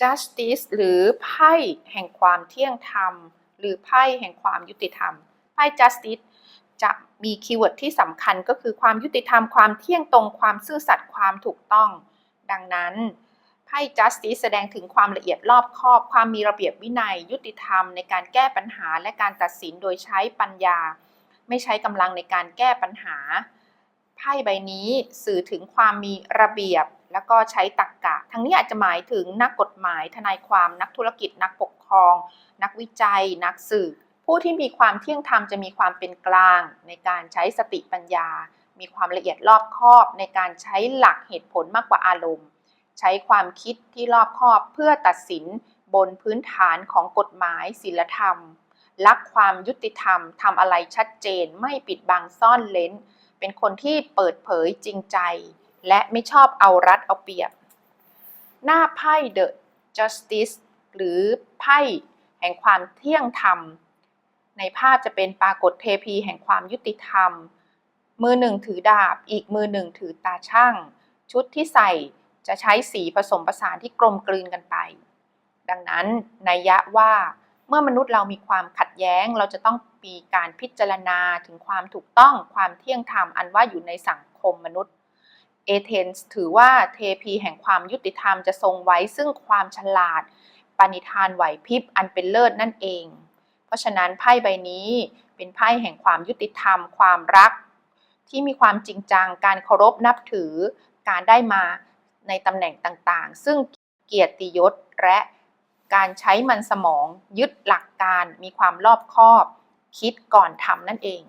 justice หรือไพ่แห่งความเที่ยงธรรม หรือไพ่แห่งความยุติธรรม ไพ่ justice จะมีคีย์เวิร์ดที่สำคัญก็คือความยุติธรรม ความเที่ยงตรง ความซื่อสัตย์ ความถูกต้อง ดังนั้นไพ่ justice แสดงถึงความละเอียดรอบคอบ ความมีระเบียบวินัย ยุติธรรมในการแก้ปัญหาและการตัดสินโดยใช้ปัญญา ไม่ใช้กำลังในการแก้ปัญหา ไพ่ใบนี้สื่อถึงความมีระเบียบ แล้วก็ใช้ตรรกกะ ทั้งนี้อาจจะหมายถึงนักกฎหมาย ทนายความนักธุรกิจ นักปกครอง นักวิจัย นักสืบผู้ที่มีความเที่ยงธรรมจะมีความเป็นกลาง ในการใช้สติปัญญา มีความละเอียดรอบคอบ ในการใช้หลักเหตุผลมากกว่าอารมณ์ ใช้ความคิดที่รอบคอบเพื่อตัดสินบนพื้นฐานของกฎหมายศีลธรรมรักความยุติธรรมทำอะไรชัดเจน ไม่ปิดบังซ่อนเล้น เป็นคนที่เปิดเผยจริงใจ และไม่ชอบเอารัดเอาเปรียบ หน้าไพ่ The Justice หรือไพ่แห่งความเที่ยงธรรม ในภาพจะเป็นปรากฏเทพีแห่งความยุติธรรม มือหนึ่งถือดาบ อีกมือหนึ่งถือตาช่าง ชุดที่ใส่จะใช้สีผสมผสานที่กลมกลืนกันไป ดังนั้นนัยยะว่าเมื่อมนุษย์เรามีความขัดแย้งเราจะต้องมีการพิจารณาถึงความถูกต้องความเที่ยงธรรมอันว่าอยู่ในสังคมมนุษย์ เอเธนส์ถือว่าเทพีแห่งความยุติธรรมจะทรงไว้ซึ่งความฉลาด ปณิธานไหวพริบอันเป็นเลิศนั่นเอง เพราะฉะนั้นไพ่ใบนี้เป็นไพ่แห่งความยุติธรรม ความรัก ที่มีความจริงจัง การเคารพนับถือ การได้มาในตำแหน่งต่างๆ ซึ่งเกียรติยศและการใช้มันสมองยึดหลักการมีความรอบคอบ คิดก่อนทำนั่นเอง